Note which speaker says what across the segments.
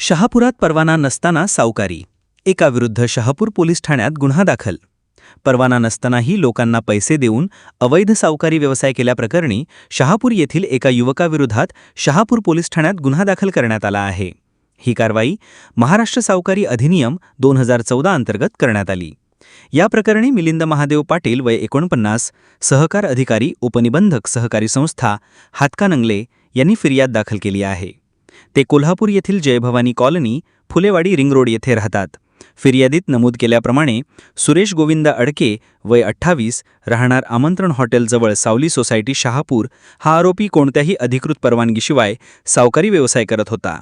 Speaker 1: शहापुरात परवाना नसताना सावकारी. एकाविरुद्ध शहापूर पोलीस ठाण्यात गुन्हा दाखल. परवाना नसतानाही लोकांना पैसे देऊन अवैध सावकारी व्यवसाय केल्याप्रकरणी शहापूर येथील एका युवकाविरोधात शहापूर पोलीस ठाण्यात गुन्हा दाखल करण्यात आला आहे. ही कारवाई महाराष्ट्र सावकारी अधिनियम दोन हजार चौदा अंतर्गत करण्यात आली. या प्रकरणी मिलिंद महादेव पाटील वय एकोणपन्नास सहकार अधिकारी उपनिबंधक सहकारी संस्था हातकानंगले यांनी फिर्याद दाखल केली आहे. ते कोल्हापूर येथील Jaibhavani colony Phulewadi ring road येथे राहतात. फिर्यादीत नमूद केल्याप्रमाणे सुरेश गोविंद अडके वय अठ्ठावीस राहणार आमंत्रण हॉटेलजवळ सावली सोसायटी शहापूर हा आरोपी कोणत्याही अधिकृत परवानगीशिवाय सावकारी व्यवसाय करत होता.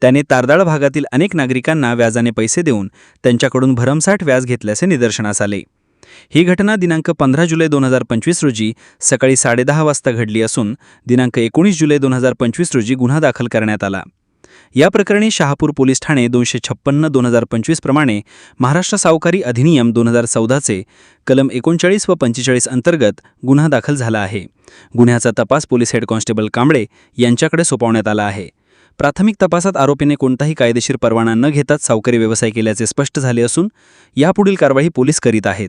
Speaker 1: त्याने तारदाळ भागातील अनेक नागरिकांना व्याजाने पैसे देऊन त्यांच्याकडून भरमसाठ व्याज घेतल्याचे निदर्शनास आले. ही घटना दिनांक पंधरा जुलै दोन हजार पंचवीस रोजी सकाळी साडेदहा वाजता घडली असून दिनांक एकोणीस जुलै दोन हजार पंचवीस रोजी गुन्हा दाखल करण्यात आला. या प्रकरणी शहापूर पोलीस ठाणे दोनशे छप्पन्न दोन हजार पंचवीस प्रमाणे महाराष्ट्र सावकारी अधिनियम दोन हजार चौदाचे कलम एकोणचाळीस व पंचेचाळीस अंतर्गत गुन्हा दाखल झाला आहे. गुन्ह्याचा तपास पोलीस हेड कॉन्स्टेबल कांबळे यांच्याकडे सोपवण्यात आला आहे. प्राथमिक तपासात आरोपीने कोणताही कायदेशीर परवाना न घेताच सावकारी व्यवसाय केल्याचे स्पष्ट झाले असून यापुढील कारवाई पोलीस करीत आहेत.